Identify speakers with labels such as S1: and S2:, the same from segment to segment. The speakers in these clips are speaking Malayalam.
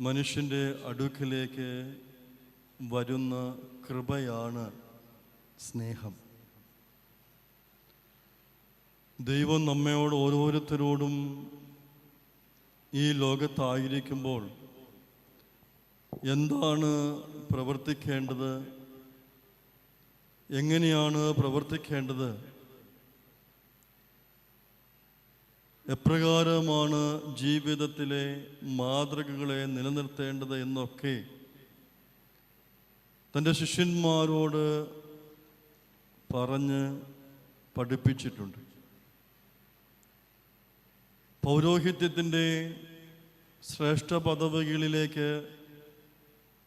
S1: മനുഷ്യന്റെ അടുക്കിലേക്ക് വരുന്ന കൃപയാണ് സ്നേഹം. ദൈവം നമ്മയോട് ഓരോരുത്തരോടും ഈ ലോകത്തായിരിക്കുമ്പോൾ എന്താണ് പ്രവർത്തിക്കേണ്ടത്? എങ്ങനെയാണ് പ്രവർത്തിക്കേണ്ടത്? എപ്രകാരമാണ് ജീവിതത്തിലെ മാതൃകകളെ നിലനിർത്തേണ്ടത് എന്നൊക്കെ തന്റെ ശിഷ്യന്മാരോട് പറഞ്ഞ് പഠിപ്പിച്ചിട്ടുണ്ട്. പൗരോഹിത്യത്തിന്റെ ശ്രേഷ്ഠ പദവികളിലേക്ക്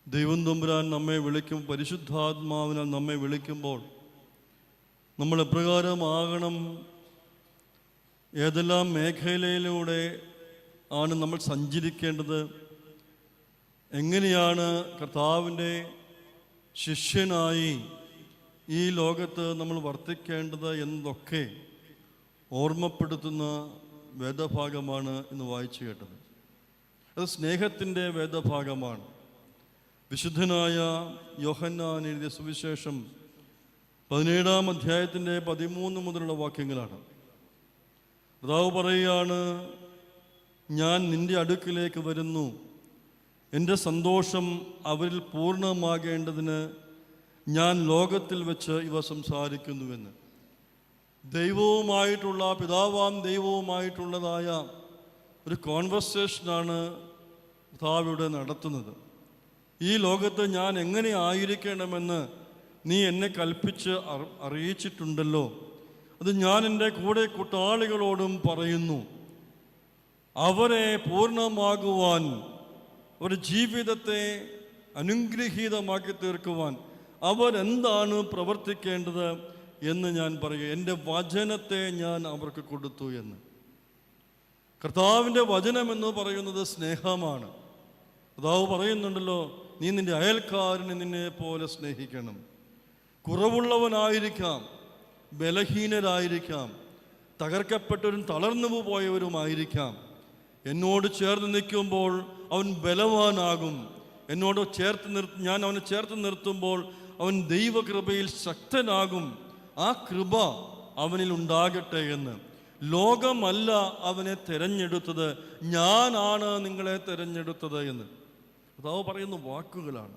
S1: ദൈവം തമ്പുരാൻ നമ്മെ വിളിക്കും പരിശുദ്ധാത്മാവിനാൽ നമ്മെ വിളിക്കുമ്പോൾ നമ്മൾ എപ്രകാരമാകണം ഏതെല്ലാം മേഖലയിലൂടെ ആണ് നമ്മൾ സഞ്ചരിക്കേണ്ടത്? എങ്ങനെയാണ് കർത്താവിന്റെ ശിഷ്യനായി ഈ ലോകത്ത് നമ്മൾ വർത്തിക്കേണ്ടത് എന്നതൊക്കെ ഓർമ്മപ്പെടുത്തുന്ന വേദഭാഗമാണ് ഇന്ന് വായിച്ചു കേട്ടത്. അത് സ്നേഹത്തിന്റെ വേദഭാഗമാണ്. വിശുദ്ധനായ യോഹന്നാൻ എഴുതിയ സുവിശേഷം പതിനേഴാം അധ്യായത്തിന്റെ പതിമൂന്ന് മുതലുള്ള വാക്യങ്ങളാണ്. കർത്താവ് പറയുകയാണ് ഞാൻ നിന്റെ അടുക്കിലേക്ക് വരുന്നു. എന്റെ സന്തോഷം അവരിൽ പൂർണമാകേണ്ടതിന് ഞാൻ ലോകത്തിൽ വെച്ച് ഇവ സംസാരിക്കുന്നുവെന്ന്. ദൈവവുമായിട്ടുള്ള പിതാവാം ദൈവവുമായിട്ടുള്ളതായ ഒരു കോൺവെർസേഷനാണ് കർത്താവിവിടെ നടത്തുന്നത്. ഈ ലോകത്ത് ഞാൻ എങ്ങനെ ആയിരിക്കണമെന്ന് നീ എന്നെ കൽപ്പിച്ച് അറിയിച്ചിട്ടുണ്ടല്ലോ. അത് ഞാൻ എന്റെ കൂടെ കൂട്ടാളികളോടും പറയുന്നു. അവരെ പൂർണമാകുവാൻ അവരുടെ ജീവിതത്തെ അനുഗ്രഹീതമാക്കി തീർക്കുവാൻ അവരെന്താണ് പ്രവർത്തിക്കേണ്ടത് എന്ന് ഞാൻ പറയുക. എന്റെ വചനത്തെ ഞാൻ അവർക്ക് കൊടുത്തു എന്ന്. കർത്താവിന്റെ വചനം എന്ന് പറയുന്നത് സ്നേഹമാണ്. കർത്താവ് പറയുന്നുണ്ടല്ലോ നീ നിന്റെ അയൽക്കാരനെ നിന്നെ പോലെ സ്നേഹിക്കണം. കുറവുള്ളവനായിരിക്കാം. ബലഹീനരായിരിക്കാം. തകർക്കപ്പെട്ടവരും തളർന്നു പോയവരുമായിരിക്കാം. എന്നോട് ചേർന്ന് നിൽക്കുമ്പോൾ അവൻ ബലവാനാകും. എന്നോട് ചേർത്ത് നിർ ഞാൻ അവനെ ചേർത്ത് നിർത്തുമ്പോൾ അവൻ ദൈവകൃപയിൽ ശക്തനാകും. ആ കൃപ അവനിൽ ഉണ്ടാകട്ടെ എന്ന്. ലോകമല്ല അവനെ തിരഞ്ഞെടുത്തത്. ഞാനാണ് നിങ്ങളെ തിരഞ്ഞെടുത്തത് എന്ന്. കർത്താവ് പറയുന്ന വാക്കുകളാണ്.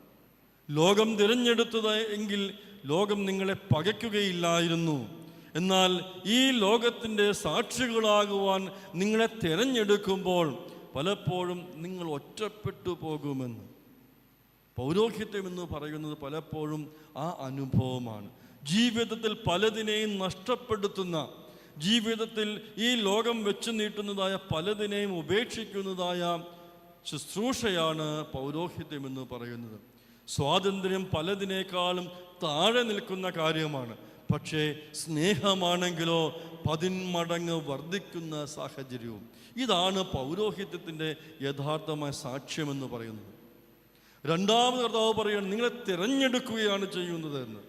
S1: ലോകം തിരഞ്ഞെടുത്തത് എങ്കിൽ ലോകം നിങ്ങളെ പകയ്ക്കുകയില്ലായിരുന്നു. എന്നാൽ ഈ ലോകത്തിന്റെ സാക്ഷികളാകുവാൻ നിങ്ങളെ തിരഞ്ഞെടുക്കുമ്പോൾ പലപ്പോഴും നിങ്ങൾ ഒറ്റപ്പെട്ടു പോകുമെന്ന്. പൗരോഹിത്യം എന്ന് പറയുന്നത് പലപ്പോഴും ആ അനുഭവമാണ്. ജീവിതത്തിൽ പലതിനെയും നഷ്ടപ്പെടുത്തുന്ന ജീവിതത്തിൽ ഈ ലോകം വെച്ച് നീട്ടുന്നതായ പലതിനെയും ഉപേക്ഷിക്കുന്നതായ ശുശ്രൂഷയാണ് പൗരോഹിത്യം എന്ന് പറയുന്നത്. സ്വാതന്ത്ര്യം പലതിനേക്കാളും താഴെ നിൽക്കുന്ന കാര്യമാണ്. പക്ഷേ സ്നേഹമാണെങ്കിലോ പതിന്മടങ്ങ് വർദ്ധിക്കുന്ന സാഹചര്യവും. ഇതാണ് പൗരോഹിത്യത്തിന്റെ യഥാർത്ഥമായ സാക്ഷ്യമെന്ന് പറയുന്നത്. രണ്ടാമത് കർത്താവ് പറയുകയാണ് നിങ്ങളെ തിരഞ്ഞെടുക്കുകയാണ് ചെയ്യുന്നത് എന്ന്.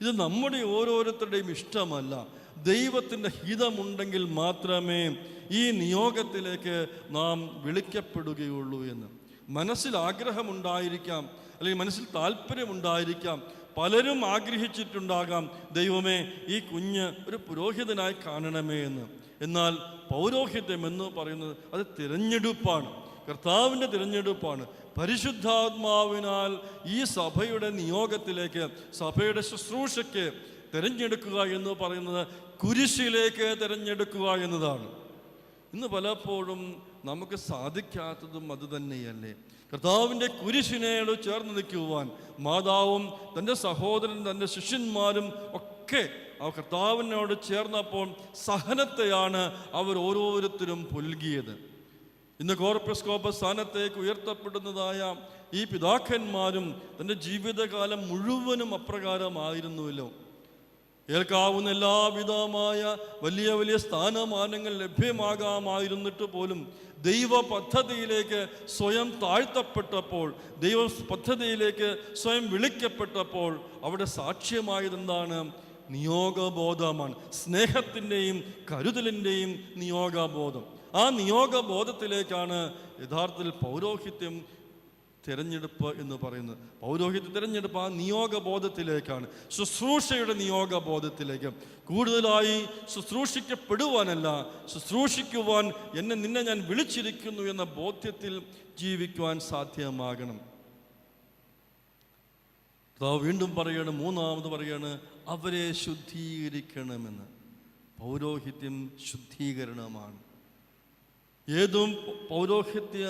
S1: ഇത് നമ്മുടെ ഓരോരുത്തരുടെയും ഇഷ്ടമല്ല. ദൈവത്തിന്റെ ഹിതമുണ്ടെങ്കിൽ മാത്രമേ ഈ നിയോഗത്തിലേക്ക് നാം വിളിക്കപ്പെടുകയുള്ളൂ എന്ന്. മനസ്സിൽ ആഗ്രഹമുണ്ടായിരിക്കാം അല്ലെങ്കിൽ മനസ്സിൽ താല്പര്യമുണ്ടായിരിക്കാം പലരും ആഗ്രഹിച്ചിട്ടുണ്ടാകാം ദൈവമേ ഈ കുഞ്ഞ് ഒരു പുരോഹിതനായി കാണണമേ എന്ന്. എന്നാൽ പൗരോഹിത്യം എന്ന് പറയുന്നത് അത് തിരഞ്ഞെടുപ്പാണ് കർത്താവിന്റെ തിരഞ്ഞെടുപ്പാണ്. പരിശുദ്ധാത്മാവിനാൽ ഈ സഭയുടെ നിയോഗത്തിലേക്ക് സഭയുടെ ശുശ്രൂഷയ്ക്ക് തിരഞ്ഞെടുക്കുക എന്ന് പറയുന്നത് കുരിശിലേക്ക് തിരഞ്ഞെടുക്കുക എന്നതാണ്. ഇന്ന് പലപ്പോഴും നമുക്ക് സാധിക്കാത്തതും അത് തന്നെയല്ലേ? കർത്താവിന്റെ കുരിശിനോട് ചേർന്ന് നിൽക്കുവാൻ മാതാവും തന്റെ സഹോദരൻ തന്റെ ശിഷ്യന്മാരും ഒക്കെ ആ കർത്താവിനോട് ചേർന്നപ്പോൾ സഹനത്തെയാണ് അവർ ഓരോരുത്തരും പുൽകിയത്. ഇന്ന് കോർപ്പസ്കോപ്പ സ്ഥാനത്തേക്ക് ഉയർത്തപ്പെടുന്നതായ ഈ പിതാക്കന്മാരും തന്റെ ജീവിതകാലം മുഴുവനും അപ്രകാരമായിരുന്നുവല്ലോ. ഏൽക്കാവുന്ന എല്ലാവിധമായ വലിയ വലിയ സ്ഥാനമാനങ്ങൾ ലഭ്യമാകാമായിരുന്നിട്ട് പോലും ദൈവ പദ്ധതിയിലേക്ക് സ്വയം താഴ്ത്തപ്പെട്ടപ്പോൾ ദൈവ പദ്ധതിയിലേക്ക് സ്വയം വിളിക്കപ്പെട്ടപ്പോൾ അവിടെ സാക്ഷ്യമായതെന്താണ്? നിയോഗബോധമാണ്. സ്നേഹത്തിന്റെയും കരുതലിന്റെയും നിയോഗബോധം. ആ നിയോഗബോധത്തിലേക്കാണ് യഥാർത്ഥത്തിൽ പൗരോഹിത്യം തിരഞ്ഞെടുപ്പ് എന്ന് പറയുന്നത്. പൗരോഹിത്യ തിരഞ്ഞെടുപ്പ് ആ നിയോഗബോധത്തിലേക്കാണ്. ശുശ്രൂഷയുടെ നിയോഗബോധത്തിലേക്ക്. കൂടുതലായി ശുശ്രൂഷിക്കപ്പെടുവാനല്ല ശുശ്രൂഷിക്കുവാൻ എന്നെ നിന്നെ ഞാൻ വിളിച്ചിരിക്കുന്നു എന്ന ബോധ്യത്തിൽ ജീവിക്കുവാൻ സാധ്യമാകണം. വീണ്ടും പറയാണ് മൂന്നാമത് പറയാണ് അവരെ ശുദ്ധീകരിക്കണമെന്ന്. പൗരോഹിത്യം ശുദ്ധീകരണമാണ്. ഏതും പൗരോഹിത്യ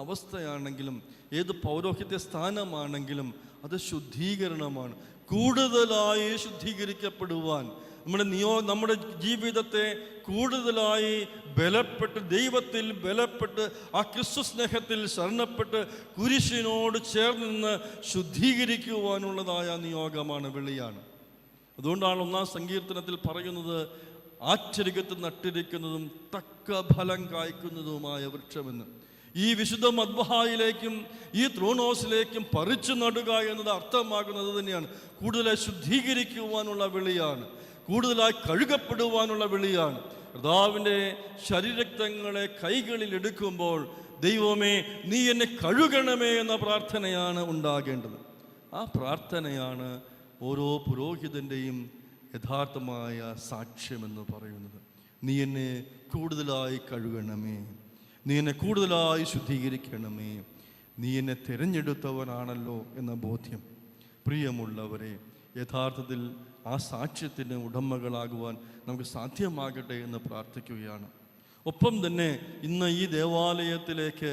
S1: അവസ്ഥയാണെങ്കിലും ഏത് പൗരോഹിത്യ സ്ഥാനമാണെങ്കിലും അത് ശുദ്ധീകരണമാണ്. കൂടുതലായി ശുദ്ധീകരിക്കപ്പെടുവാൻ നമ്മുടെ നിയോ നമ്മുടെ ജീവിതത്തെ കൂടുതലായി ബലപ്പെട്ട് ദൈവത്തിൽ ബലപ്പെട്ട് ആ ക്രിസ്തു സ്നേഹത്തിൽ ശരണപ്പെട്ട് കുരിശിനോട് ചേർന്ന് നിന്ന് ശുദ്ധീകരിക്കുവാനുള്ളതായ നിയോഗമാണ് വെളിയാണ് അതുകൊണ്ടാണ് ഒന്നാം സങ്കീർത്തനത്തിൽ പറയുന്നത് ആശ്ചര്യത്തിൽ നട്ടിരിക്കുന്നതും തക്ക ഫലം കായ്ക്കുന്നതുമായ വൃക്ഷമെന്ന്. ഈ വിശുദ്ധ മദ്ബഹായിലേക്കും ഈ ത്രോണോസിലേക്കും പറിച്ചു നടുക എന്നത് അർത്ഥമാകുന്നത് തന്നെയാണ്. കൂടുതലായി ശുദ്ധീകരിക്കുവാനുള്ള വിളിയാണ്. കൂടുതലായി കഴുകപ്പെടുവാനുള്ള വിളിയാണ്. കർത്താവിന്റെ ശരീരക്തങ്ങളെ കൈകളിൽ എടുക്കുമ്പോൾ ദൈവമേ നീ എന്നെ കഴുകണമേ എന്ന പ്രാർത്ഥനയാണ് ഉണ്ടാകേണ്ടത്. ആ പ്രാർത്ഥനയാണ് ഓരോ പുരോഹിതന്റെയും യഥാർത്ഥമായ സാക്ഷ്യമെന്ന് പറയുന്നത്. നീ എന്നെ കൂടുതലായി കഴുകണമേ നീ എന്നെ കൂടുതലായി ശുദ്ധീകരിക്കണമേ. നീ എന്നെ തിരഞ്ഞെടുത്തവനാണല്ലോ എന്ന ബോധ്യം പ്രിയമുള്ളവരെ യഥാർത്ഥത്തിൽ ആ സാക്ഷ്യത്തിന് ഉടമകളാകുവാൻ നമുക്ക് സാധ്യമാകട്ടെ എന്ന് പ്രാർത്ഥിക്കുകയാണ്. ഒപ്പം തന്നെ ഇന്ന് ഈ ദേവാലയത്തിലേക്ക്